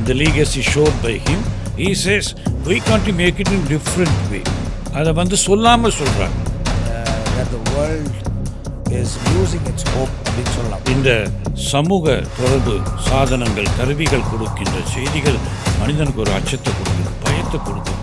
the legacy showed by him. He says, we can't make it in different way. அதை வந்து சொல்லாமல் சொல்கிறாங்க uh, the world is losing its hope அப்படின்னு சொல்லலாம் இந்த சமூக தொடர்பு சாதனங்கள் கருவிகள் கொடுக்கின்ற செய்திகள் மனிதனுக்கு ஒரு அச்சத்தை கொடுக்குது பயத்தை கொடுக்குது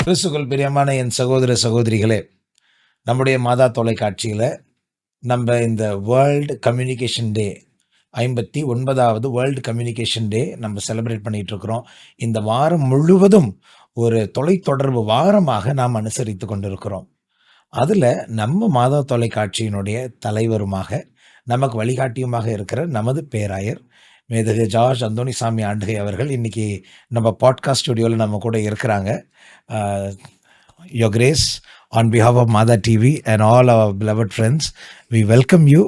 கிறிஸ்துக்குள் பிரியமான என் சகோதர சகோதரிகளே நம்முடைய மாதா தொலைக்காட்சியில் நம்ம இந்த வேர்ல்டு கம்யூனிகேஷன் டே ஐம்பத்தி ஒன்பதாவது வேர்ல்டு கம்யூனிகேஷன் டே நம்ம செலிப்ரேட் பண்ணிகிட்ருக்குறோம் இந்த வாரம் முழுவதும் ஒரு தொலைத்தொடர்பு வாரமாக நாம் அனுசரித்து கொண்டிருக்கிறோம். அதில் நம்ம மாதா தொலைக்காட்சியினுடைய தலைவருமாக நமக்கு வழிகாட்டியுமாக இருக்கிற நமது பேராயர் மேதகு ஜார்ஜ் அந்தோணிசாமி ஆண்டுகை அவர்கள் இன்னைக்கு நம்ம பாட்காஸ்ட் ஸ்டுடியோவில் நம்ம கூட இருக்கிறாங்க. Your grace on behalf of Madha TV and all our beloved friends we welcome you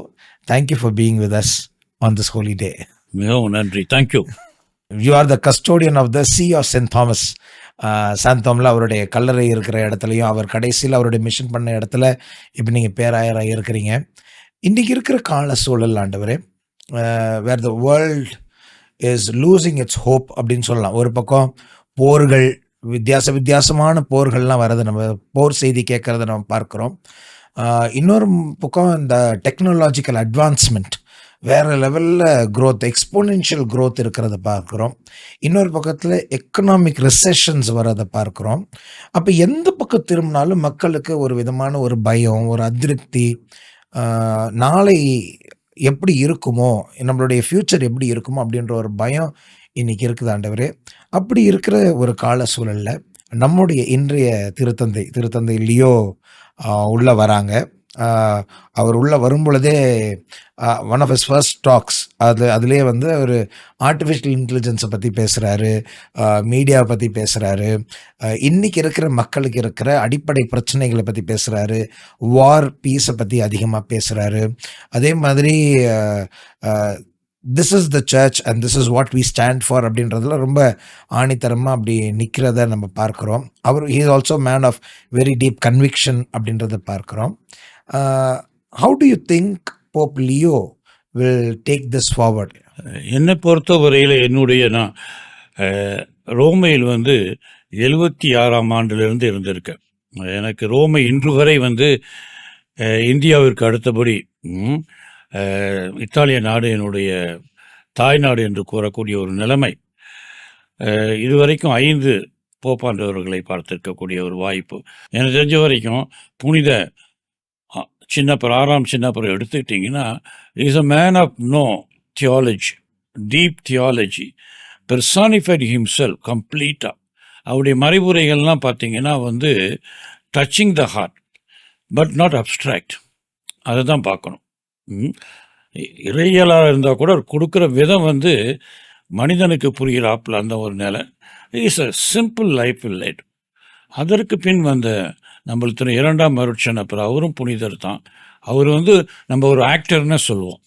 thank you for being with us on this holy day மிகவும் நன்றி. Thank you you are the custodian of the see of saint Thomas சாந்தோமில் அவருடைய கல்லறை இருக்கிற இடத்துலையும் அவர் கடைசியில் அவருடைய mission பண்ண இடத்துல இப்போ நீங்கள் பேராயராக இருக்கிறீங்க இன்றைக்கி இருக்கிற கால சூழல் ஆண்டவரே where the world is losing its hope அப்படின்னு சொல்லலாம். ஒரு பக்கம் போர்கள் வித்தியாச வித்தியாசமான போர்கள்லாம் வரதை நம்ம போர் செய்தி கேட்குறத நம்ம பார்க்குறோம். Uh, இன்னொரு பக்கம் இந்த டெக்னாலஜிக்கல் அட்வான்ஸ்மெண்ட் வேறு லெவலில் க்ரோத் எக்ஸ்போனென்ஷியல் க்ரோத் இருக்கிறத பார்க்குறோம். இன்னொரு பக்கத்தில் எக்கனாமிக் ரிசெஷன்ஸ் வரதை பார்க்குறோம். அப்போ எந்த பக்கம் திரும்பினாலும் மக்களுக்கு ஒரு விதமான ஒரு பயம் ஒரு அதிருப்தி uh, நாளை எப்படி இருக்குமோ நம்மளுடைய ஃப்யூச்சர் எப்படி இருக்குமோ அப்படின்ற ஒரு பயம் இன்னைக்கு இருக்குது ஆண்டவரே. அப்படி இருக்கிற ஒரு கால சூழலில் நம்முடைய இன்றைய திருத்தந்தை திருத்தந்தை லியோ உள்ளே வராங்க. அவர் உள்ள வரும்பொழுதே one of his first talks அது அதுலேயே வந்து அவர் ஆர்டிஃபிஷியல் இன்டெலிஜென்ஸை பற்றி பேசுகிறாரு மீடியாவை பற்றி பேசுகிறாரு இன்னைக்கு இருக்கிற மக்களுக்கு இருக்கிற அடிப்படை பிரச்சனைகளை பற்றி பேசுகிறாரு வார் பீஸை பற்றி அதிகமாக பேசுகிறாரு அதே மாதிரி this is the church and this is what we stand for அப்படின்றதுல ரொம்ப ஆணித்தரமாக அப்படி நிற்கிறத நம்ம பார்க்குறோம். அவர் he is also man of very deep conviction அப்படின்றத பார்க்குறோம். How do you think Pope Leo will take this forward என்னை பொறுத்தவரையில் என்னுடைய நான் ரோமையில் வந்து எழுபத்தி ஆறாம் ஆண்டிலிருந்து இருந்திருக்கேன். எனக்கு ரோமை இன்று வரை வந்து இந்தியாவிற்கு அடுத்தபடி இத்தாலிய நாடு என்னுடைய தாய்நாடு என்று கூறக்கூடிய ஒரு நிலைமை இதுவரைக்கும் ஐந்து போப்பாண்டவர்களை பார்த்திருக்கக்கூடிய ஒரு வாய்ப்பு. எனக்கு தெரிஞ்ச வரைக்கும் புனித சின்னப்பர் ஆறாம் சின்னப்பர் எடுத்துக்கிட்டிங்கன்னா is a man of no theology deep theology personified himself கம்ப்ளீட்டாக அவருடைய மறைவுரைகள்லாம் பார்த்தீங்கன்னா வந்து touching the heart but not abstract அதை தான் பார்க்கணும். இறையலாக இருந்தால் கூட அவர் கொடுக்குற விதம் வந்து மனிதனுக்கு புரிகிறாப்புல அந்த ஒரு நிலை. Is a simple life light அதற்கு பின் வந்த நம்மளுக்கு இரண்டாம் மருட்சனப்பர் அவரும் புனிதர் தான். அவர் வந்து நம்ம ஒரு ஆக்டர்னு சொல்லுவோம்.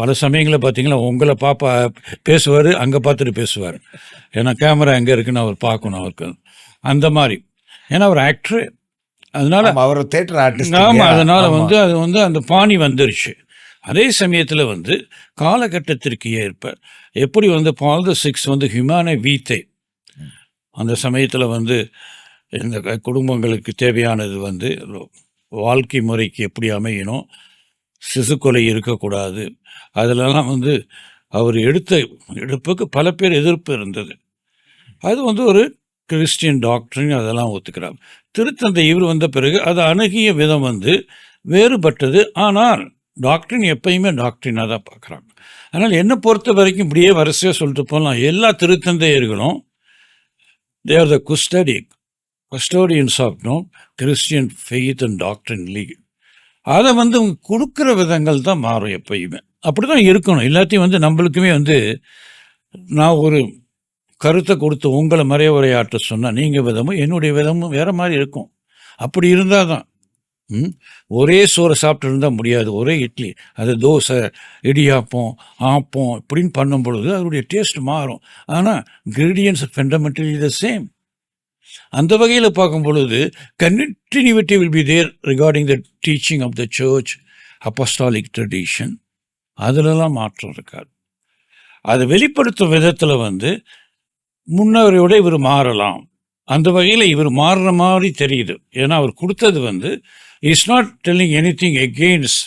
பல சமயங்களில் பார்த்தீங்களா உங்களை பாப்பா பேசுவார் அங்கே பார்த்துட்டு பேசுவார். ஏன்னா கேமரா எங்கே இருக்குன்னு அவர் பார்க்கணும் அவருக்கு. அந்த மாதிரி ஏன்னா அவர் ஆக்டரு. அதனால அவர் தேட்டர் ஆர்டிஸ்ட் ஆமாம் அதனால வந்து அது வந்து அந்த பாணி வந்துருச்சு. அதே சமயத்தில் வந்து காலகட்டத்திற்கு ஏற்ப எப்படி வந்து பால் த சிக்ஸ் வந்து ஹியூமான வீத்தை. அந்த சமயத்தில் வந்து இந்த குடும்பங்களுக்கு தேவையானது வந்து வாழ்க்கை முறைக்கு எப்படி அமையணும்? சிசு கொலை இருக்கக்கூடாது. அதிலெல்லாம் வந்து அவர் எடுத்த எடுப்புக்கு பல பேர் எதிர்ப்பு இருந்தது. அது வந்து ஒரு கிறிஸ்டியன் டாக்டரின் அதெல்லாம் ஒத்துக்கிறார். திருத்தந்தை இவர் வந்த பிறகு அதை அணுகிய விதம் வந்து வேறுபட்டது. ஆனால் டாக்டரின் எப்பயுமே டாக்டரினாக தான் பார்க்குறாங்க. அதனால் என்னை பொறுத்த வரைக்கும் இப்படியே வரிசையாக சொல்லிட்டு போகலாம் எல்லா திருத்தந்தையர்களும் they're the custody custodians of no Christian faith and doctrine league அதை வந்து கொடுக்குற விதங்கள் தான் மாறும் எப்பயுமே. அப்படி தான் இருக்கணும். எல்லாத்தையும் வந்து நம்மளுக்குமே வந்து நான் ஒரு கருத்தை கொடுத்து உங்களை மறைய உரையாற்ற சொன்னால் நீங்கள் விதமும் என்னுடைய விதமும் வேறு மாதிரி இருக்கும். அப்படி இருந்தால் தான். ஒரே சோறை சாப்பிட்டு இருந்தால் முடியாது. ஒரே இட்லி. அது தோசை இடியாப்பம் ஆப்பம் இப்படின்னு பண்ணும் பொழுது அதனுடைய டேஸ்ட் மாறும். ஆனால் கிரீடியன்ஸ் ஃபண்டமெண்டலி த சேம் அந்த வகையில் பார்க்கும் பொழுது continuity will be there regarding the teaching of the church apostolic tradition அதிலலாம் மாற்றம் இருக்காது. அதை வெளிப்படுத்தும் விதத்தில் வந்து முன்னவரையோட இவர் மாறலாம். அந்த வகையில் இவர் மாறுற மாதிரி தெரியுது. ஏன்னா அவர் கொடுத்தது வந்து is not telling anything against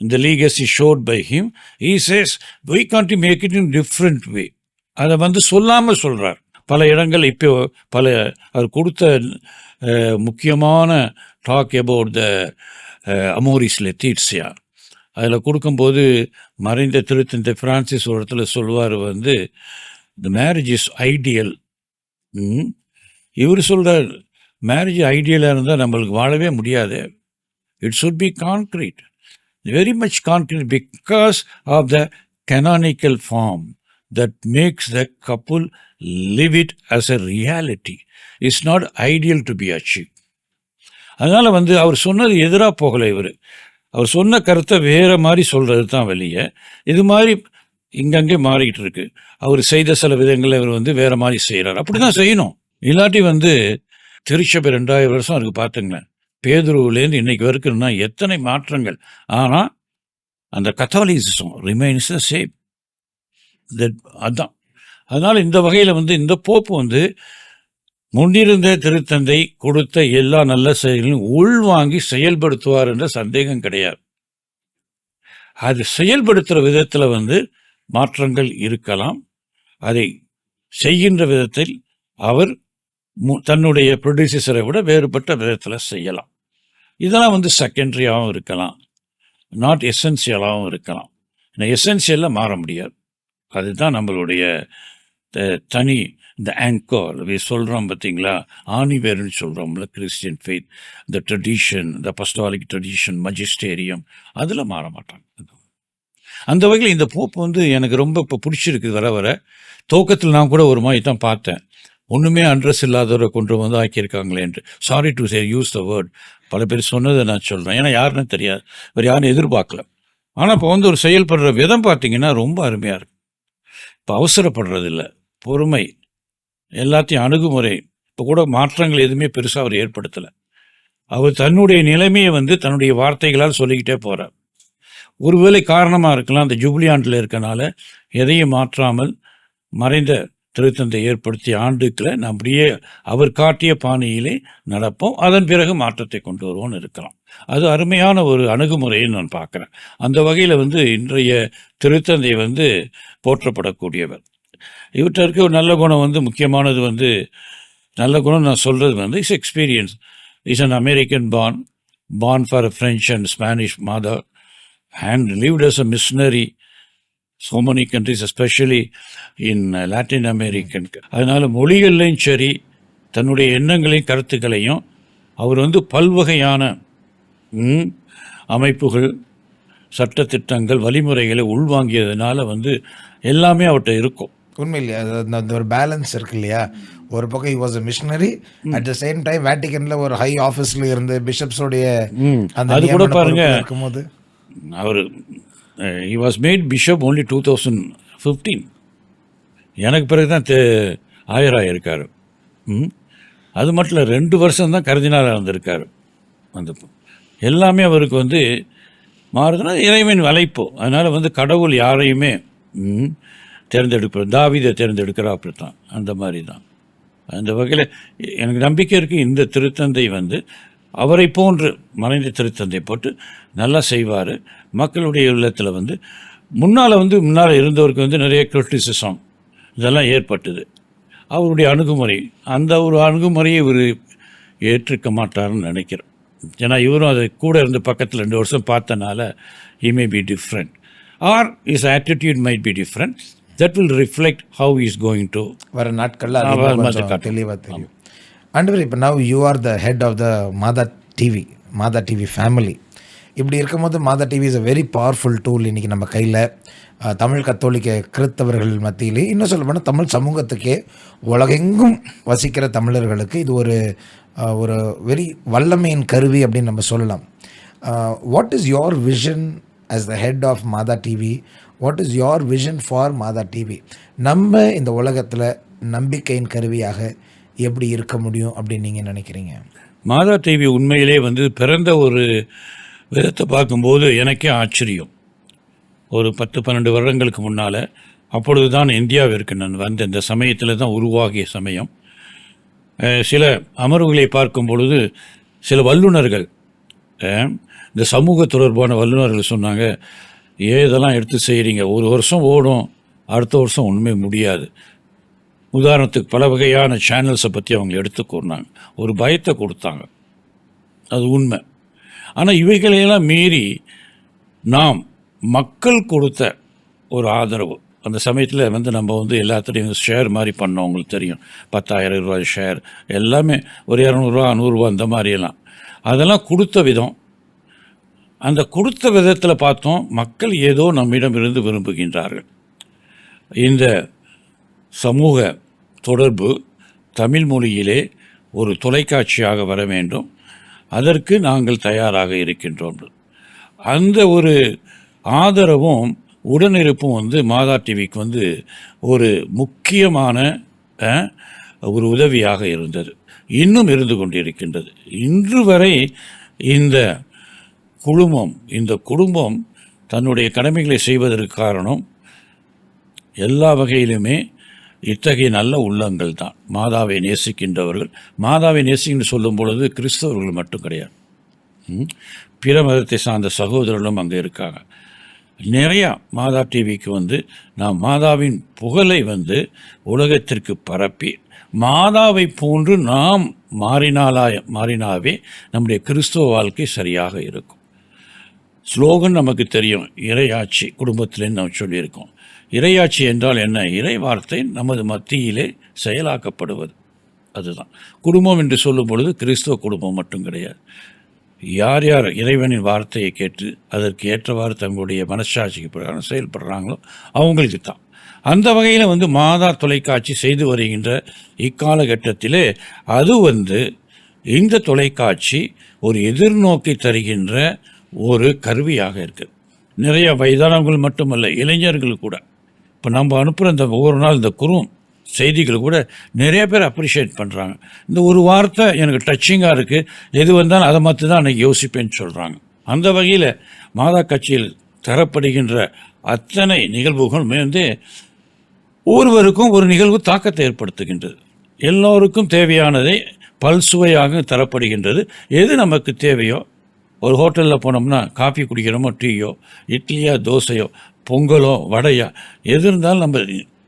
இந்த legacy showed by him he says why can't make it in different way அதை வந்து சொல்லாமல் சொல்கிறார் பல இடங்கள் இப்போ பல அவர் கொடுத்த முக்கியமான டாக் அபவுட் த அமோரிஸ்ல தீட்ஸியா அதில் கொடுக்கும்போது மறைந்த திருத்தந்தை பிரான்சிஸ் ஒரு இடத்துல சொல்லுவார் வந்து த மேரேஜ் இஸ் ஐடியல் இவர் சொல்கிறார் மேரேஜ் ஐடியலாக இருந்தால் நம்மளுக்கு வாழவே முடியாது. It should be concrete very much concrete because of the canonical form that makes the couple live it as a reality. Is not ideal to be achieved. அதனால் வந்து அவர் சொன்னது எதிராக போகலை இவர். அவர் சொன்ன கருத்தை வேறு மாதிரி சொல்கிறது தான் வெளியே. இது மாதிரி இங்கங்கே மாறிக்கிட்டு இருக்கு. அவர் செய்த சில விதங்களை இவர் வந்து வேறு மாதிரி செய்கிறார் அப்படி தான் செய்யணும். இல்லாட்டி வந்து திருச்சபை ரெண்டாயிரம் வருஷம் இருக்குது பார்த்துங்களேன். பேதுருவுலேருந்து இன்னைக்கு வரைக்கும்னா எத்தனை மாற்றங்கள். ஆனால் அந்த கத்தாலிசிசம் ரிமைன்ஸ் த சேம் அதுதான் அதனால் இந்த வகையில் வந்து இந்த போப்பு வந்து முன்னிருந்த திருத்தந்தை கொடுத்த எல்லா நல்ல செயல்களையும் உள்வாங்கி செயல்படுத்துவார் என்ற சந்தேகம் கிடையாது. அது செயல்படுத்துகிற விதத்தில் வந்து மாற்றங்கள் இருக்கலாம். அதை செய்கின்ற விதத்தில் அவர் மு- தன்னுடைய ப்ரொடியூசரை விட வேறுபட்ட விதத்தில் செய்யலாம். இதெல்லாம் வந்து செகண்டரியாகவும் இருக்கலாம். நாட் எசென்சியலாகவும் இருக்கலாம். எசென்சியலில் மாற முடியாது. அதுதான் நம்மளுடைய தனி இந்த ஆங்கர் சொல்கிறோம் பார்த்தீங்களா? ஆணிவேர்னு சொல்கிறோம்ல கிறிஸ்டியன் ஃபெய்த் இந்த ட்ரெடிஷன் இந்த பஸ்டாலிக் ட்ரெடிஷன் மஜிஸ்டேரியம் அதில் மாற மாட்டாங்க. அந்த வகையில் இந்த போப்பு வந்து எனக்கு ரொம்ப இப்போ பிடிச்சிருக்கு வர வர. துவக்கத்தில் நான் கூட ஒரு மாதிரி தான் பார்த்தேன். ஒன்றுமே அட்ரஸ் இல்லாதவரை கொண்டு வந்து ஆக்கியிருக்காங்களேன்ட்டு sorry to say use the word பல பேர் சொன்னதை நான் சொல்கிறேன் ஏன்னா யாருன்னு தெரியாது. வேறு யாரும் எதிர்பார்க்கல. ஆனால் இப்போ வந்து ஒரு செயல்படுற விதம் பார்த்தீங்கன்னா ரொம்ப அருமையாக இருக்குது இப்போ அவசரப்படுறதில்ல. பொறுமை. எல்லாத்தையும் அணுகுமுறை. இப்போ கூட மாற்றங்கள் எதுவுமே பெருசாக அவர் ஏற்படுத்தலை. அவர் தன்னுடைய நிலைமையை வந்து தன்னுடைய வார்த்தைகளால் சொல்லிக்கிட்டே போகிறார் ஒருவேளை காரணமாக இருக்கலாம். அந்த ஜூப்ளியாண்டில் இருக்கனால எதையும் மாற்றாமல் மறைந்த திருத்தந்தை ஏற்படுத்திய ஆண்டுக்களை நாம் அப்படியே அவர் காட்டிய பாணியிலே நடப்போம். அதன் பிறகு மாற்றத்தை கொண்டு வருவோம்னு இருக்கலாம் அது அருமையான ஒரு அணுகுமுறையை நான் பார்க்குறேன். அந்த வகையில் வந்து இன்றைய திருத்தந்தை வந்து போற்றப்படக்கூடியவர். இவற்றை இருக்க ஒரு நல்ல குணம் வந்து முக்கியமானது வந்து நல்ல குணம் நான் சொல்கிறது வந்து is experience is an American born born for French and Spanish mother and lived as a missionary many countries, especially in uh, Latin American. அதனால மொழிகள்லையும் சரி தன்னுடைய எண்ணங்களையும் கருத்துக்களையும் அவர் வந்து பல்வகையான அமைப்புகள் சட்டத்திட்டங்கள் வழிமுறைகளை உள்வாங்கியதுனால வந்து எல்லாமே அவர்கிட்ட இருக்கும். உண்மையிலேயே அது அந்த ஒரு பேலன்ஸ் இருக்கு இல்லையா? ஒரு பக்கம் was a missionary at the same time வேட்டிகன்ல ஒரு ஹை ஆஃபீஸ்ல இருந்து பிஷப்ஸோடைய அது கூட பாருங்க இருக்கும்போது. அவர் he was made bishop only two thousand fifteen எனக்கு பிறகு தான் தே ஆயராக இருக்கார் ம்? அது மட்டும் இல்லை ரெண்டு வருஷம் தான் கருதினாராக இருந்திருக்கார் அந்த எல்லாமே அவருக்கு வந்து மாறுதுன்னா இறைவன் வலைப்போ அதனால் வந்து கடவுள் யாரையுமே ம், தாவிதை தேர்ந்தெடுக்கிறா அப்படி தான். அந்த மாதிரி தான் அந்த வகையில் எனக்கு நம்பிக்கை இருக்குது இந்த திருத்தந்தை வந்து அவரை போன்று மறைந்த திருத்தந்தை போட்டு நல்லா செய்வார். மக்களுடைய உள்ளத்தில் வந்து முன்னால் வந்து முன்னால் இருந்தவருக்கு வந்து நிறைய கிரிட்டிசிசம் இதெல்லாம் ஏற்பட்டது. அவருடைய அணுகுமுறை அந்த ஒரு அணுகுமுறையை இவர் ஏற்றுக்க மாட்டார்னு நினைக்கிறேன் ஏன்னா இவரும் அதை கூட இருந்து பக்கத்தில் ரெண்டு வருஷம் பார்த்தனால he may be different. Our attitude might be different. That will reflect how he is going to வர நாட்கள்ல ஆ, அது வர இன்னும் மாதிரி கொஞ்சம் காட்டும். தெளிவா தெரியும். ஆண்டவர் இப்போ now you are the head of the Madha TV Madha TV family இப்படி இருக்கும்போது Madha TV is a very powerful tool இன்றைக்கி நம்ம கையில். தமிழ் கத்தோலிக்க கிறித்தவர்கள் மத்தியிலே இன்னும் சொல்ல போனால் தமிழ் சமூகத்துக்கே உலகெங்கும் வசிக்கிற தமிழர்களுக்கு இது ஒரு ஒரு வெரி வல்லமையின் கருவி அப்படின்னு நம்ம சொல்லலாம். What is your vision as the head of Madha TV what is your vision for Madha TV நம்ம இந்த உலகத்தில் நம்பிக்கையின் கருவியாக எப்படி இருக்க முடியும் அப்படின்னு நீங்கள் நினைக்கிறீங்க? மாதா டிவி உண்மையிலே வந்து பிறந்த ஒரு விதத்தை பார்க்கும்போது எனக்கே ஆச்சரியம். ஒரு பத்து பன்னெண்டு வருடங்களுக்கு முன்னால் அப்பொழுது தான் இந்தியாவிற்கு நான் வந்த இந்த சமயத்தில் தான் உருவாகிய சமயம். சில அமர்வுகளை பார்க்கும் பொழுது சில வல்லுநர்கள் இந்த சமூக தொடர்பான வல்லுநர்கள் சொன்னாங்க ஏதெல்லாம் இதெல்லாம் எடுத்து செய்கிறீங்க ஒரு வருஷம் ஓடும் அடுத்த வருஷம் ஒன்றுமே முடியாது. உதாரணத்துக்கு பல வகையான சேனல்ஸை பற்றி அவங்க எடுத்து கூறினாங்க. ஒரு பயத்தை கொடுத்தாங்க. அது உண்மை. ஆனால் இவைகளையெல்லாம் மீறி நாம் மக்கள் கொடுத்த ஒரு ஆதரவு. அந்த சமயத்தில் வந்து நம்ம வந்து எல்லாத்துலேயும் ஷேர் மாதிரி பண்ணோம் உங்களுக்கு தெரியும். பத்தாயிரம் ரூபாய் ஷேர் எல்லாமே ஒரு இரநூறுவா நூறுரூவா அந்த மாதிரியெல்லாம். அதெல்லாம் கொடுத்த விதம். அந்த கொடுத்த விதத்தில் பார்த்தோம் மக்கள் ஏதோ நம்மிடம் இருந்து விரும்புகின்றார்கள். இந்த சமூக தொடர்பு தமிழ் மொழியிலே ஒரு தொலைக்காட்சியாக வர வேண்டும். அதற்கு நாங்கள் தயாராக இருக்கின்றோம். அந்த ஒரு ஆதரவும் உடனிருப்பும் வந்து மாதா டிவிக்கு வந்து ஒரு முக்கியமான ஒரு உதவியாக இருந்தது. இன்னும் இருந்து கொண்டிருக்கின்றது. இன்று வரை இந்த குழுமம் இந்த குடும்பம் தன்னுடைய கடமைகளை செய்வதற்கு காரணம் எல்லா வகையிலுமே இத்தகைய நல்ல உள்ளங்கள் தான் மாதாவை நேசிக்கின்றவர்கள். மாதாவை நேசிக்கின்ற சொல்லும் பொழுது கிறிஸ்தவர்கள் மட்டும் கிடையாது. பிற மதத்தை சார்ந்த சகோதரர்களும் அங்கே இருக்காங்க. நிறையா மாதா டிவிக்கு வந்து நாம் மாதாவின் புகழை வந்து உலகத்திற்கு பரப்பி மாதாவை போன்று நாம் மாறினாலாய மாறினாவே நம்முடைய கிறிஸ்துவ வாழ்க்கை சரியாக இருக்கும். ஸ்லோகன் நமக்கு தெரியும். இறையாட்சி குடும்பத்திலேன்னு நம்ம சொல்லியிருக்கோம். இறையாட்சி என்றால் என்ன? இறை வார்த்தை நமது மத்தியிலே செயலாக்கப்படுவது. அதுதான். குடும்பம் என்று சொல்லும் பொழுது கிறிஸ்துவ குடும்பம் மட்டும் கிடையாது. யார் யார் இறைவனின் வார்த்தையை கேட்டு அதற்கு ஏற்றவாறு தங்களுடைய மனசாட்சிக்கு பிரகாரம் செயல்படுறாங்களோ அவங்களுக்கு தான். அந்த வகையில் வந்து மாதா தொலைக்காட்சி செய்து வருகின்ற இக்காலகட்டத்திலே அது வந்து இந்த தொலைக்காட்சி ஒரு எதிர்நோக்கி தருகின்ற ஒரு கருவியாக இருக்குது. நிறைய வயதானவர்கள் மட்டுமல்ல இளைஞர்கள் கூட. இப்போ நம்ம அனுப்புகிற இந்த ஒவ்வொரு நாள் இந்த குறும் செய்திகள் கூட நிறைய பேர் அப்ரிஷியேட் பண்ணுறாங்க இந்த ஒரு வார்த்தை எனக்கு டச்சிங்காக இருக்குது எது வந்தாலும் அதை மாற்றி தான் அன்றைக்கி யோசிப்பேன்னு சொல்கிறாங்க அந்த வகையில் மாதா கட்சியில் தரப்படுகின்ற அத்தனை நிகழ்வுகளுமே வந்து ஒருவருக்கும் ஒரு நிகழ்வு தாக்கத்தை ஏற்படுத்துகின்றது. எல்லோருக்கும் தேவையானதை பல்சுவையாக தரப்படுகின்றது. எது நமக்கு தேவையோ ஒரு ஹோட்டலில் போனோம்னா காஃபி குடிக்கிறோமோ டீயோ இட்லியோ தோசையோ பொங்கலோ வடையா எது இருந்தாலும் நம்ம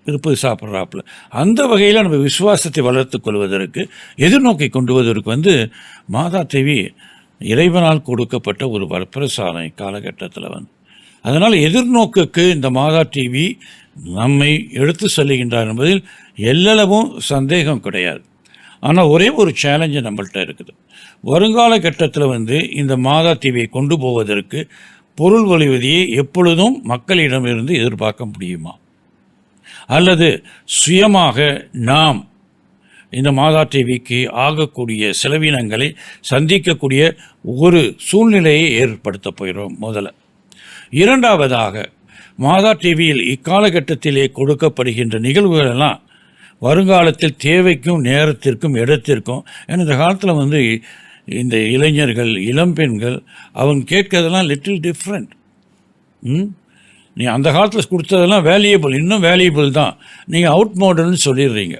விருப்பம் சாப்பிட்றாப்புல. அந்த வகையில் நம்ம விசுவாசத்தை வளர்த்து கொள்வதற்கு எதிர்நோக்கி கொண்டு வருவதற்கு வந்து மாதா தேவி இறைவனால் கொடுக்கப்பட்ட ஒரு வரப்பிரசாதனை காலகட்டத்தில் வந்து. அதனால் எதிர்நோக்குக்கு இந்த மாதா டிவி நம்மை எடுத்து செல்லுகின்றார் என்பதில் எல்லளவும் சந்தேகம் கிடையாது. ஆனால் ஒரே ஒரு சேலஞ்சு நம்மள்கிட்ட இருக்குது. வருங்கால கட்டத்தில் வந்து இந்த மாதா டிவியை கொண்டு போவதற்கு பொருள் வழிவதியை எப்பொழுதும் மக்களிடமிருந்து எதிர்பார்க்க முடியுமா? அல்லது சுயமாக நாம் இந்த மாதா டிவிக்கு ஆகக்கூடிய செலவினங்களை சந்திக்கக்கூடிய ஒரு சூழ்நிலையை ஏற்படுத்த போகிறோம் முதல்ல. இரண்டாவதாக மாதா டிவியில் இக்காலகட்டத்திலே கொடுக்கப்படுகின்ற நிகழ்வுகள் எல்லாம் வருங்காலத்தில் தேவைக்கும் நேரத்திற்கும் இடத்திற்கும் ஏன்னா இந்த காலத்தில் வந்து இந்த இளைஞர்கள் இளம்பெண்கள் அவங்க கேட்கறதெல்லாம் லிட்டில் டிஃப்ரெண்ட் ம்? நீ அந்த காலத்தில் கொடுத்ததெல்லாம் வேல்யூபிள் இன்னும் வேல்யூபிள் தான். நீங்கள் அவுட் மாடல்னு சொல்லிடுறீங்க.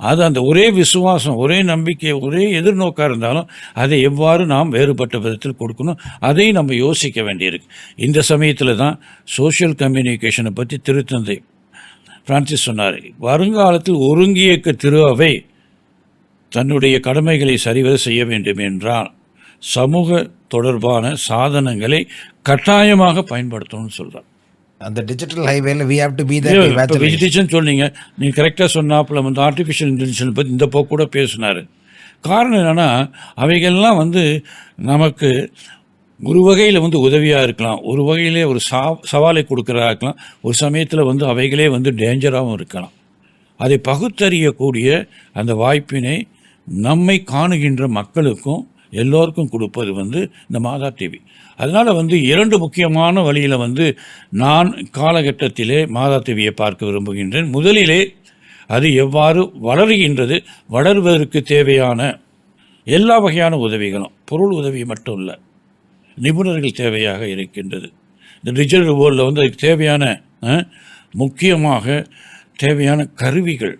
அது அந்த ஒரே விசுவாசம் ஒரே நம்பிக்கை ஒரே எதிர்நோக்காக இருந்தாலும் அதை எவ்வாறு நாம் வேறுபட்ட விதத்தில் கொடுக்கணும் அதை நம்ம யோசிக்க வேண்டியிருக்கு. இந்த சமயத்தில் தான் சோஷியல் கம்யூனிகேஷனை பற்றி திருத்தந்தை பிரான்சிஸ் சொன்னார் வருங்காலத்தில் ஒருங்கியக்க திருவை தன்னுடைய கடமைகளை சரிவர செய்ய வேண்டும் என்றால் சமூக தொடர்பான சாதனங்களை கட்டாயமாக பயன்படுத்தணும்னு சொல்கிறார் அந்த டிஜிட்டல் ஹைவேல we have to be there vegetation சொன்னீங்க. நீங்கள் கரெக்டாக சொன்னாப்புல வந்து ஆர்டிஃபிஷியல் இன்டெலிஜென்ஸ் பற்றி இந்த போக்கு கூட பேசினார். காரணம் என்னென்னா அவைகள்லாம் வந்து நமக்கு ஒரு வகையில் வந்து உதவியாக இருக்கலாம். ஒரு வகையிலே ஒரு சா சவாலை கொடுக்குறதா இருக்கலாம். ஒரு சமயத்தில் வந்து அவைகளே வந்து டேஞ்சராகவும் இருக்கலாம். அதை பகுத்தறியக்கூடிய அந்த வாய்ப்பினை நம்மை காணுகின்ற மக்களுக்கும் எல்லோருக்கும் கொடுப்பது வந்து இந்த மாதா டிவி அதனால் வந்து இரண்டு முக்கியமான வழியில் வந்து நான் காலகட்டத்திலே மாதா டிவியை பார்க்க விரும்புகின்றேன். முதலிலே அது எவ்வாறு வளருகின்றது வளர்வதற்கு தேவையான எல்லா வகையான உதவிகளும் பொருள் உதவி மட்டும் இல்லை நிபுணர்கள் தேவையாக இருக்கின்றது. இந்த டிஜிட்டல் வேர்ல்டில் வந்து அதுக்கு தேவையான முக்கியமாக தேவையான கருவிகள்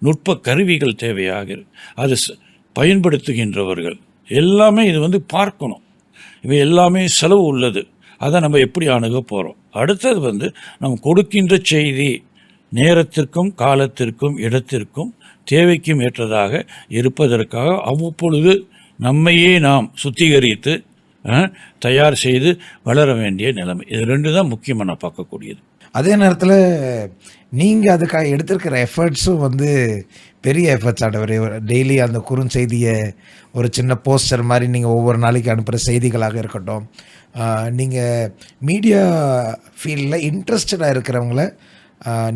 நுட்ப கருவிகள் தேவையாக அது ச- பயன்படுத்துகின்றவர்கள். எல்லாமே இது வந்து பார்க்கணும். இவை எல்லாமே செலவு உள்ளது. அதை நம்ம எப்படி அணுக போகிறோம் அடுத்தது வந்து நம்ம கொடுக்கின்ற செய்தி நேரத்திற்கும் காலத்திற்கும் இடத்திற்கும் தேவைக்கும் ஏற்றதாக இருப்பதற்காக அவ்வப்பொழுது நம்மையே நாம் சுத்திகரித்து தயார் செய்து வளர வேண்டிய நிலைமை. இது ரெண்டு தான் முக்கியமாக நான் பார்க்கக்கூடியது. அதே நேரத்தில் நீங்கள் அதுக்காக எடுத்திருக்கிற எஃபர்ட்ஸும் வந்து பெரிய எஃபர்ட்ஸ் ஆடவர் டெய்லி அந்த குறுஞ்செய்தியை ஒரு சின்ன போஸ்டர் மாதிரி நீங்கள் ஒவ்வொரு நாளைக்கு அனுப்புகிற செய்திகளாக இருக்கட்டும். நீங்கள் மீடியா ஃபீல்டில் இன்ட்ரெஸ்டடாக இருக்கிறவங்கள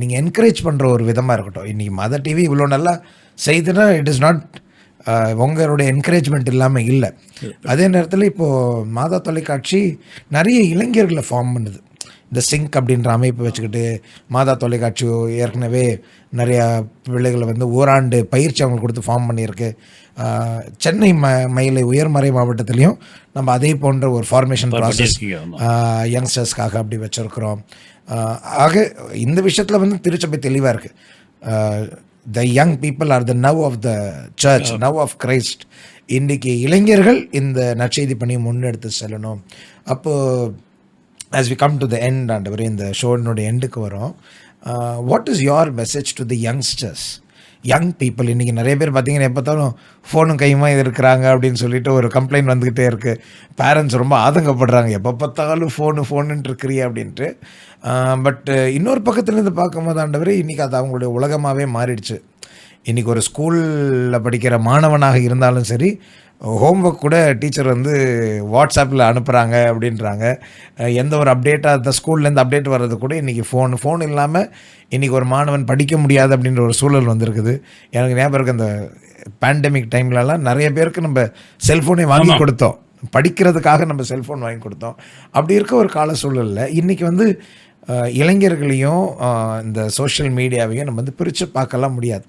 நீங்கள் என்கரேஜ் பண்ணுற ஒரு விதமாக இருக்கட்டும். இன்றைக்கி மதர் டிவி இவ்வளோ நல்லா செய்துன்னா இட் இஸ் நாட் உங்களுடைய என்கரேஜ்மெண்ட் இல்லாமல் இல்லை. அதே நேரத்தில் இப்போது மாதா தொலைக்காட்சி நிறைய இளைஞர்களை ஃபார்ம் பண்ணுது. இந்த சிங்க் அப்படின்ற அமைப்பு வச்சுக்கிட்டு மாதா தொலைக்காட்சி ஏற்கனவே நிறையா பிள்ளைகளை வந்து ஓராண்டு பயிற்சி அவங்களுக்கு கொடுத்து ஃபார்ம் பண்ணியிருக்கு. சென்னை ம மயிலை உயர்மறை மாவட்டத்திலையும் நம்ம அதே போன்ற ஒரு ஃபார்மேஷன் ப்ராசஸ். யங்ஸ்டர்ஸ்க்காக அப்படி வச்சுருக்குறோம். ஆக இந்த விஷயத்தில் வந்து திருச்சபை தெளிவாக இருக்குது the young people are the now of the church now of Christ இன்றைக்கி இளைஞர்கள் இந்த நற்செய்தி பணியை முன்னெடுத்து செல்லணும். அப்போது as we come to the end ஆண்டவரே இந்த ஷோனுடைய எண்டுக்கு வரோம். What is your message to the youngsters young people இன்றைக்கி நிறைய பேர் பார்த்தீங்கன்னா எப்போ பார்த்தாலும் ஃபோனும் கையுமா இருக்கிறாங்க அப்படின்னு சொல்லிட்டு ஒரு கம்ப்ளைண்ட் வந்துக்கிட்டே இருக்குது பேரண்ட்ஸ் ரொம்ப ஆதங்கப்படுறாங்க. எப்போ பார்த்தாலும் ஃபோனு ஃபோனுன்ட்டு இருக்கிறிய அப்படின்ட்டு. Uh, பட் uh, இன்னொரு பக்கத்துலேருந்து பார்க்கும்போது ஆண்டவர் இன்றைக்கி அது அவங்களுடைய உலகமாகவே மாறிடுச்சு. இன்றைக்கி ஒரு ஸ்கூலில் படிக்கிற மாணவனாக இருந்தாலும் சரி ஹோம்ஒர்க் கூட டீச்சர் வந்து வாட்ஸ்அப்பில் அனுப்புகிறாங்க அப்படின்றாங்க. எந்த ஒரு அப்டேட்டாக அந்த ஸ்கூல்லேருந்து அப்டேட் வர்றது கூட இன்றைக்கி ஃபோன் ஃபோன் இல்லாமல் இன்றைக்கி ஒரு மாணவன் படிக்க முடியாது அப்படின்ற ஒரு சூழல் வந்திருக்குது. எனக்கு ஞாபகம் இருக்கு அந்த பேண்டமிக் டைம்லலாம் நிறைய பேருக்கு நம்ம செல்ஃபோனே வாங்கி கொடுத்தோம். படிக்கிறதுக்காக நம்ம செல்ஃபோன் வாங்கி கொடுத்தோம். அப்படி இருக்க ஒரு கால சூழலில் இன்றைக்கி வந்து இளைஞர்களையும் இந்த சோஷியல் மீடியாவையும் நம்ம வந்து பிரித்து பார்க்கலாம் முடியாது.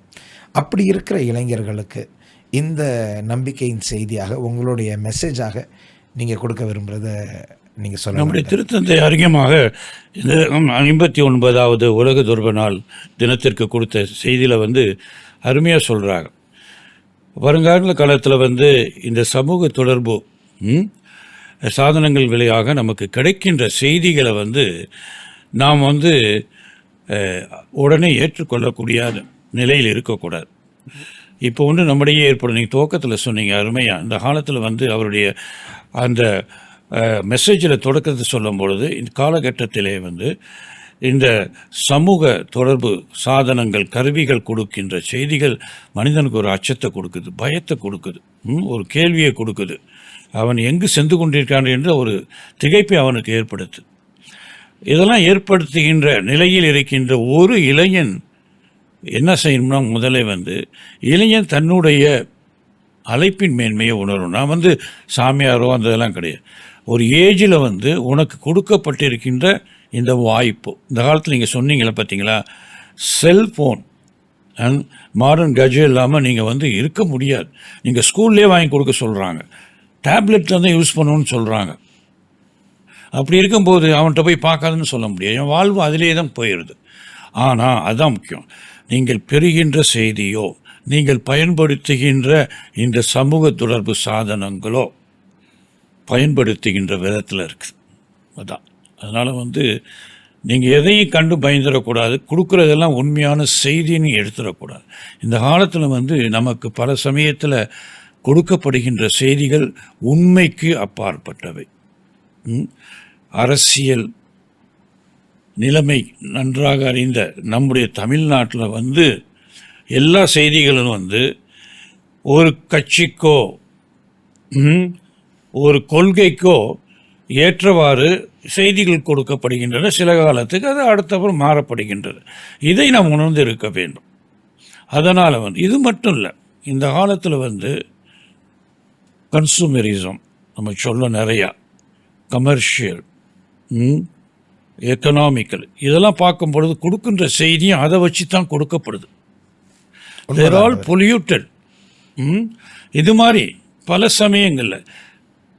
அப்படி இருக்கிற இளைஞர்களுக்கு இந்த நம்பிக்கையின் செய்தியாக உங்களுடைய மெசேஜாக நீங்கள் கொடுக்க விரும்புகிறத நீங்கள் சொல்ல நம்முடைய திருத்தந்தை அறிஞமாக இந்த ஐம்பத்தி ஒன்பதாவது உலக துர்ப நாள் தினத்திற்கு கொடுத்த செய்தியில் வந்து அருமையாக சொல்கிறாங்க வருங்கால காலத்தில் வந்து இந்த சமூக தொடர்பு சாதனங்கள் வழியாக நமக்கு கிடைக்கின்ற செய்திகளை வந்து நாம் வந்து உடனே ஏற்றுக்கொள்ளக்கூடிய நிலையில் இருக்கக்கூடாது. இப்போ வந்து நம்முடையே ஏற்படும். நீங்கள் துவக்கத்தில் சொன்னீங்க அருமையாக இந்த காலத்தில் வந்து அவருடைய அந்த மெசேஜில் தொடக்கத்தை சொல்லும் பொழுது இந்த காலகட்டத்திலே வந்து இந்த சமூக தொடர்பு சாதனங்கள் கருவிகள் கொடுக்கின்ற செய்திகள் மனிதனுக்கு ஒரு அச்சத்தை கொடுக்குது பயத்தை கொடுக்குது ம், ஒரு கேள்வியை கொடுக்குது. அவன் எங்கு சென்று கொண்டிருக்கான் என்ற ஒரு திகைப்பை அவனுக்கு ஏற்படுத்து இதெல்லாம் ஏற்படுத்துகின்ற நிலையில் இருக்கின்ற ஒரு இளைஞன் என்ன செய்யணும்னா முதலே வந்து இளைஞன் தன்னுடைய அழைப்பின் மேன்மையை உணரும் நான் வந்து சாமியாரோ அந்த இதெல்லாம் கிடையாது. ஒரு ஏஜில் வந்து உனக்கு கொடுக்கப்பட்டிருக்கின்ற இந்த வாய்ப்பு இந்த காலத்தில் நீங்கள் சொன்னீங்களே பார்த்தீங்களா செல்ஃபோன் அண்ட் மாடர்ன் கஜெட் இல்லாமல் நீங்கள் வந்து இருக்க முடியாது. நீங்கள் ஸ்கூல்லே வாங்கி கொடுக்க சொல்கிறாங்க டேப்லெட்டில் தான் யூஸ் பண்ணணும்னு சொல்கிறாங்க அப்படி இருக்கும்போது அவன்கிட்ட போய் பார்க்காதுன்னு சொல்ல முடியாது. என் வாழ்வு அதிலே தான் போயிடுது ஆனால் அதுதான் முக்கியம். நீங்கள் பெறுகின்ற செய்தியோ நீங்கள் பயன்படுத்துகின்ற இந்த சமூக தொடர்பு சாதனங்களோ பயன்படுத்துகின்ற விதத்தில் இருக்குது அதான். அதனால் வந்து நீங்கள் எதையும் கண்டு பயந்துடக்கூடாது கொடுக்குறதெல்லாம் உண்மையான செய்தின்னு எடுத்துடக்கூடாது இந்த காலத்தில் வந்து நமக்கு பல சமயத்தில் கொடுக்கப்படுகின்ற செய்திகள் உண்மைக்கு அப்பாற்பட்டவை. அரசியல் நிலைமை நன்றாக அறிந்த நம்முடைய தமிழ்நாட்டில் வந்து எல்லா செய்திகளும் வந்து ஒரு கட்சிக்கோ ம், ஒரு கொள்கைக்கோ ஏற்றவாறு செய்திகள் கொடுக்கப்படுகின்றன. சில காலத்துக்கு அது அடுத்தப்புறம் மாறப்படுகின்றது. இதை நாம் உணர்ந்து இருக்க வேண்டும். அதனால் வந்து இது மட்டும் இல்லை இந்த காலத்தில் வந்து கன்சூமரிசம் நம்ம சொல்ல நிறையா கமர்ஷியல் எக்கனாமிக்கல் இதெல்லாம் பார்க்கும் பொழுது கொடுக்கின்ற செய்தியும் அதை வச்சு தான் கொடுக்கப்படுது தேர் ஆல் பொல்யூட்டட் இது மாதிரி பல சமயங்களில்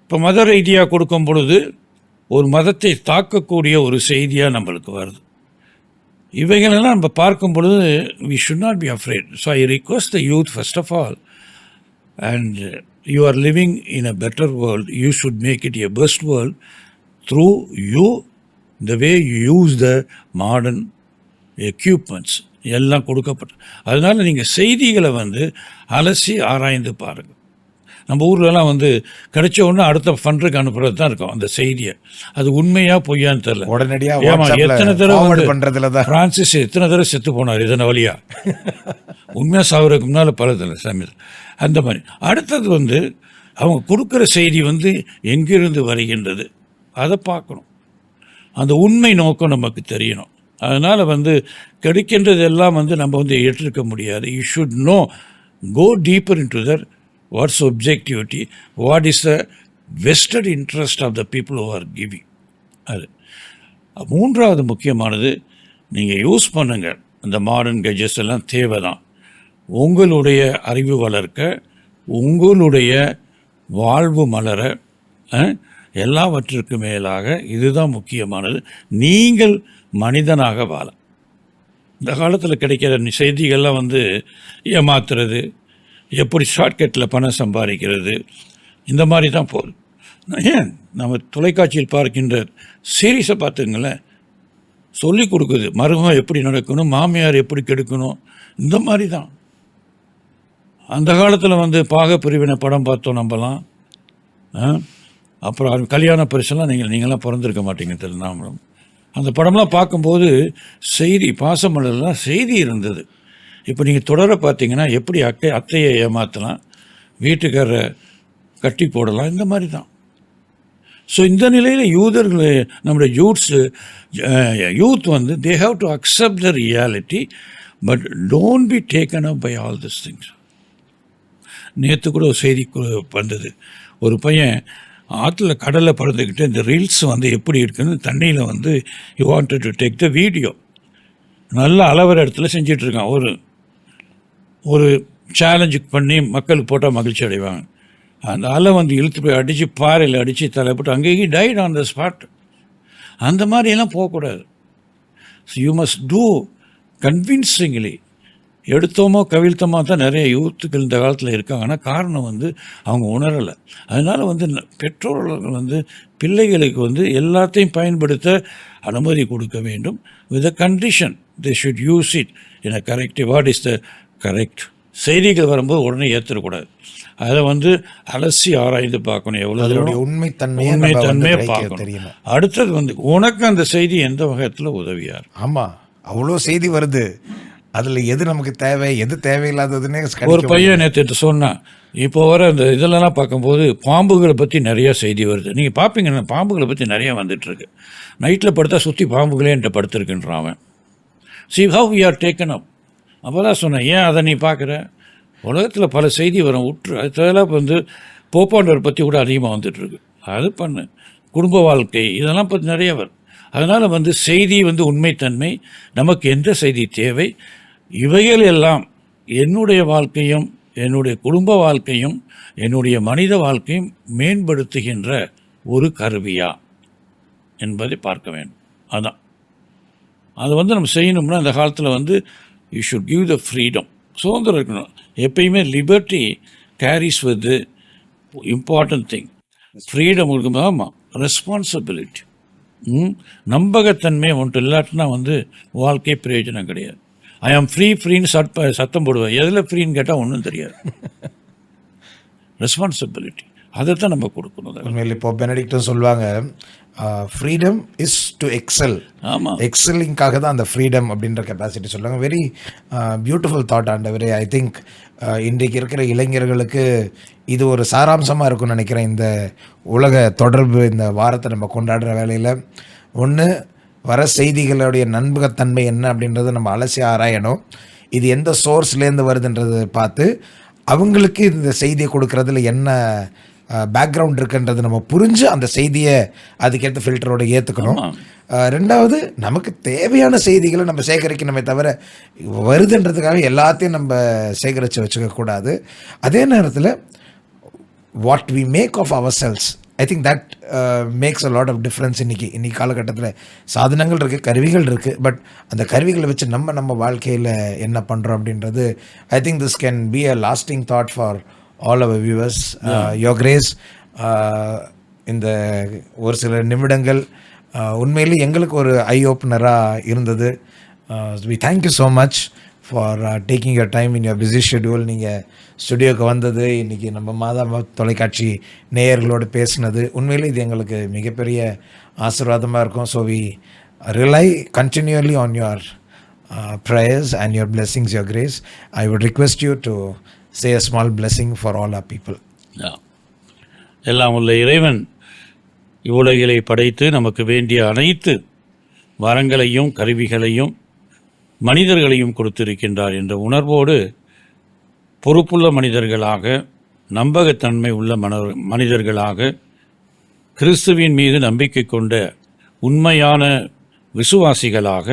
இப்போ மத ரீதியாக கொடுக்கும் பொழுது ஒரு மதத்தை தாக்கக்கூடிய ஒரு செய்தியாக நம்மளுக்கு வருது. இவைகளெல்லாம் நம்ம பார்க்கும் பொழுது we should not be afraid so I request the youth first of all and you are living in a better world you should make it a best world through you way you use the modern equipments எல்லாம் கொடுக்கப்பட்டு அதனால நீங்கள் செய்திகளை வந்து அலசி ஆராய்ந்து பாருங்கள் நம்ம ஊர்லலாம் வந்து கிடைச்ச உடனே அடுத்த ஃபண்டுக்கு அனுப்புறது தான் இருக்கும் அந்த செய்தியை. அது உண்மையா பொய்யான்னு தெரியல. உடனடியா ஏமா, எத்தனை தடவை பண்றதுல தான். பிரான்சிஸ் எத்தனை தடவை செத்து போனார் இதன வழியா? உண்மையாக சாவறதுக்கு முன்னால் பல தடவை சாமியார் அந்த மாதிரி. அடுத்தது வந்து அவங்க கொடுக்குற செய்தி வந்து எங்கிருந்து வருகின்றது அதை பார்க்கணும். அந்த உண்மை நோக்கம் நமக்கு தெரியணும். அதனால் வந்து கிடைக்கின்றது எல்லாம் வந்து நம்ம வந்து ஏற்றிருக்க முடியாது. You should know go deeper into the what's objectivity what is the vested interest of the people who are giving அது. மூன்றாவது முக்கியமானது நீங்கள் யூஸ் பண்ணுங்கள் இந்த மாடர்ன் கெஜஸ் எல்லாம் தேவை தான் உங்களுடைய அறிவு வளர்க்க உங்களுடைய வாழ்வு மலர எல்லாவற்றிற்கு மேலாக இதுதான் முக்கியமானது. நீங்கள் மனிதனாக வாழ. இந்த காலத்தில் கிடைக்கிற செய்திகள்லாம் வந்து ஏமாத்துறது எப்படி ஷார்ட்கட்டில் பணம் சம்பாதிக்கிறது இந்த மாதிரி தான் போகுது. ஏன்? நம்ம தொலைக்காட்சியில் பார்க்கின்ற சீரீஸை பார்த்துங்களேன். சொல்லி கொடுக்குது. மருமகம் எப்படி நடக்கணும் மாமியார் எப்படி கெடுக்கணும் இந்த மாதிரி தான் அந்த காலத்தில் வந்து பாக பிரிவினை படம் பார்த்தோம் நம்பலாம் அப்புறம் கல்யாண பரிசெல்லாம் நீங்கள் நீங்களாம் பிறந்திருக்க மாட்டீங்க திருநாமலம் அந்த படம்லாம் பார்க்கும்போது செய்தி பாசமலர்லாம் செய்தி இருந்தது. இப்போ நீங்கள் தொடர பார்த்தீங்கன்னா எப்படி அக்கை அத்தையை ஏமாற்றலாம் வீட்டுக்காரரை கட்டி போடலாம் இந்த மாதிரி தான். ஸோ இந்த நிலையில் யூதர்கள் நம்முடைய யூத்ஸு யூத் வந்து they have to accept the reality but don't be taken up by all this things நேற்று கூட ஒரு செய்தி கு- வந்தது. ஒரு பையன் ஆற்றுல கடலை பறந்துக்கிட்டு இந்த ரீல்ஸ் வந்து எப்படி இருக்குன்னு தண்ணியில் வந்து you want to take the video நல்ல அளவர இடத்துல செஞ்சிட்ருக்கான். ஒரு ஒரு சேலஞ்சுக்கு பண்ணி மக்களுக்கு போட்டால் மகிழ்ச்சி அடைவாங்க. அந்த அலை வந்து இழுத்து போய் அடித்து பாறையில் அடித்து தலைப்பட்டு அங்கேயும் டைட் ஆன் த ஸ்பாட் அந்த மாதிரியெல்லாம் போகக்கூடாது. So you must do convincingly எடுத்தோமோ கவிழ்த்தோமோ தான் நிறைய யூத்துக்கள் இந்த காலத்தில் இருக்காங்க. ஆனால் காரணம் வந்து அவங்க உணரலை. அதனால் வந்து பெற்றோர்கள் வந்து பிள்ளைகளுக்கு வந்து எல்லாத்தையும் பயன்படுத்த அனுமதி கொடுக்க வேண்டும். With a condition they should use it in a correct what is the correct செய்திகள் வரும்போது உடனே ஏற்றக்கூடாது அதை வந்து அலசி ஆராய்ந்து பார்க்கணும் எவ்வளோ அதனுடைய உண்மைத்தன்மையை பார்க்கணும். அடுத்தது வந்து உனக்கு அந்த செய்தி எந்த வகையத்தில் உதவியா இருக்கும்? ஆமா அவ்வளோ செய்தி வருது. அதுல எது நமக்கு தேவை எது தேவையில்லாததுன்னே ஒரு பையன் நேற்று சொன்னான் இப்போ வர இந்த இதெல்லாம் பார்க்கும்போது பாம்புகளை பற்றி நிறைய செய்தி வருது. நீங்கள் பார்ப்பீங்கன்னா பாம்புகளை பற்றி நிறைய வந்துட்டு இருக்கு நைட்டில் படுத்தா சுற்றி பாம்புகளே என்கிட்ட படுத்திருக்குன்றான் அவன். See how we are taken up அப்போ தான் சொன்னேன் ஏன் அதை நீ பார்க்குற? உலகத்தில் பல செய்தி வரும். உற்று அதெல்லாம் வந்து போப்பாண்டவர் பற்றி கூட அதிகமாக வந்துட்டுருக்கு. அது பண்ணு. குடும்ப வாழ்க்கை இதெல்லாம் பற்றி நிறைய வரும். அதனால் வந்து செய்தி வந்து உண்மைத்தன்மை நமக்கு எந்த செய்தி தேவை இவைகள் எல்லாம் என்னுடைய வாழ்க்கையும் என்னுடைய குடும்ப வாழ்க்கையும் என்னுடைய மனித வாழ்க்கையும் மேம்படுத்துகின்ற ஒரு கருவியா என்பதை பார்க்க வேண்டும். அதுதான் அது வந்து நம்ம செய்யணும்னா அந்த காலத்தில் வந்து you should give the freedom சுதந்திரம் இருக்கணும். எப்பயுமே liberty carries with important thing freedom இருக்கும் ஆமாம் ரெஸ்பான்சிபிலிட்டி ம். நம்பகத்தன்மை ஒன்று இல்லாட்டினா வந்து வாழ்க்கை பிரயோஜனம் கிடையாது. ஐ ஆம் ஃப்ரீ ஃப்ரீன்னு சட் சத்தம் போடுவேன். எதில் ஃப்ரீன்னு கேட்டால் ஒன்றும் தெரியாது. ரெஸ்பான்சிபிலிட்டி அதை தான் நம்ம கொடுக்கணும் உண்மையில் இப்போ பெனடிக்டும் சொல்லுவாங்க ஃப்ரீடம் இஸ் டு எக்ஸல் ஆமாம் எக்ஸலிங்காக தான் அந்த ஃப்ரீடம் அப்படின்ற கெப்பாசிட்டி சொல்லுவாங்க. வெரி பியூட்டிஃபுல் தாட் ஆண்டவரே. ஐ திங்க் இன்றைக்கு இருக்கிற இளைஞர்களுக்கு இது ஒரு சாராம்சமாக இருக்கும்னு நினைக்கிறேன் இந்த உலக தொடர்பு இந்த வாரத்தை நம்ம கொண்டாடுற வேலையில் ஒன்று வர செய்திகளுடைய நண்பகத்தன்மை என்ன அப்படின்றத நம்ம அலசி ஆராயணும். இது எந்த சோர்ஸ்லேருந்து வருதுன்றதை பார்த்து அவங்களுக்கு இந்த செய்தியை கொடுக்கறதுல என்ன பேக்ரவுண்ட் இருக்குன்றது நம்ம புரிஞ்சு அந்த செய்தியை அதுக்கேற்ற ஃபில்டரோட ஏற்றுக்கணும் ரெண்டாவது நமக்கு தேவையான செய்திகளை நம்ம சேகரிக்கணுமே தவிர வருதுன்றதுக்காக எல்லாத்தையும் நம்ம சேகரித்து வச்சுக்க கூடாது அதே நேரத்தில் what we make of ourselves I think that makes a lot of difference இன்னைக்கு இன்னைக்கு காலகட்டத்தில். சாதனங்கள் இருக்குது கருவிகள் இருக்குது பட் அந்த கருவிகளை வச்சு நம்ம நம்ம வாழ்க்கையில் என்ன பண்ணுறோம் அப்படின்றது I think this can be a lasting thought for all our viewers your grace இந்த ஒரு சில நிமிடங்கள் uh, உண்மையிலே எங்களுக்கு ஒரு ஐ ஓப்பனராக இருந்தது we thank you so much for taking your time in your busy schedule நீங்கள் ஸ்டுடியோக்கு வந்தது இன்றைக்கி நம்ம மாதா தொலைக்காட்சி நேயர்களோடு பேசினது. உண்மையிலே இது எங்களுக்கு மிகப்பெரிய ஆசீர்வாதமாக இருக்கும். So we rely continually on your prayers and your blessings your grace I would request you to say a small blessing for all our people எல்லாம் உள்ள இறைவன் இவ்வுலகிலை படைத்து நமக்கு வேண்டிய அனைத்து வரங்களையும் கருவிகளையும் மனிதர்களையும் கொடுத்திருக்கின்றார் என்ற உணர்வோடு பொறுப்புள்ள மனிதர்களாக நம்பகத்தன்மை உள்ள மன மனிதர்களாக கிறிஸ்துவின் மீது நம்பிக்கை கொண்ட உண்மையான விசுவாசிகளாக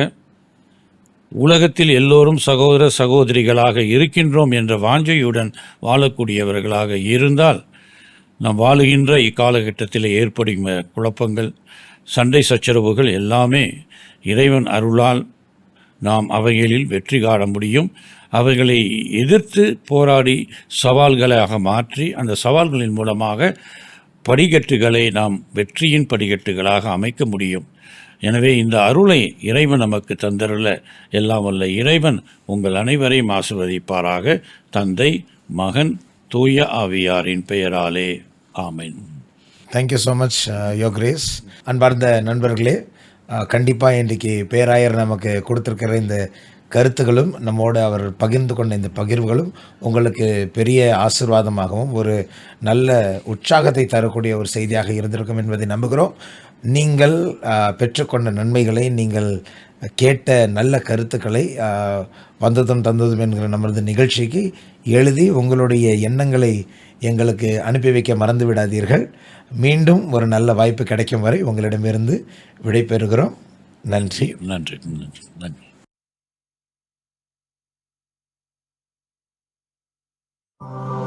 உலகத்தில் எல்லோரும் சகோதர சகோதரிகளாக இருக்கின்றோம் என்ற வாஞ்சையுடன் வாழக்கூடியவர்களாக இருந்தால் நாம் வாழுகின்ற இக்காலகட்டத்தில் ஏற்படும் குழப்பங்கள் சண்டை சச்சரவுகள் எல்லாமே இறைவன் அருளால் நாம் அவைகளில் வெற்றி காண முடியும். அவைகளை எதிர்த்து போராடி சவால்களாக மாற்றி அந்த சவால்களின் மூலமாக படிக்கட்டுகளை நாம் வெற்றியின் படிக்கட்டுகளாக அமைக்க முடியும். எனவே இந்த அருளை இறைவன் நமக்கு தந்தருள எல்லாம் வல்ல இறைவன் உங்கள் அனைவரையும் ஆசிர்வதிப்பாராக. தந்தை மகன் தூய ஆவியாரின் பெயராலே. ஆமேன். Thank you so much your grace அன்பார்ந்த நண்பர்களே கண்டிப்பாக இன்றைக்கு பேராயர் நமக்கு கொடுத்துருக்கிற இந்த கருத்துகளும் நம்மோடு அவர் பகிர்ந்து கொண்ட இந்த பகிர்வுகளும் உங்களுக்கு பெரிய ஆசீர்வாதமாகவும் ஒரு நல்ல உற்சாகத்தை தரக்கூடிய ஒரு செய்தியாக இருந்திருக்கும் என்பதை நம்புகிறோம். நீங்கள் பெற்றுக்கொண்ட நன்மைகளை நீங்கள் கேட்ட நல்ல கருத்துக்களை வந்ததும் தந்ததும் என்கிற நமது நிகழ்ச்சிக்கு எழுதி உங்களுடைய எண்ணங்களை எங்களுக்கு அனுப்பி வைக்க மறந்து விடாதீர்கள். மீண்டும் ஒரு நல்ல வாய்ப்பு கிடைக்கும் வரை உங்களிடமிருந்து விடைபெறுகிறோம். நன்றி. நன்றி. நன்றி. நன்றி. Thank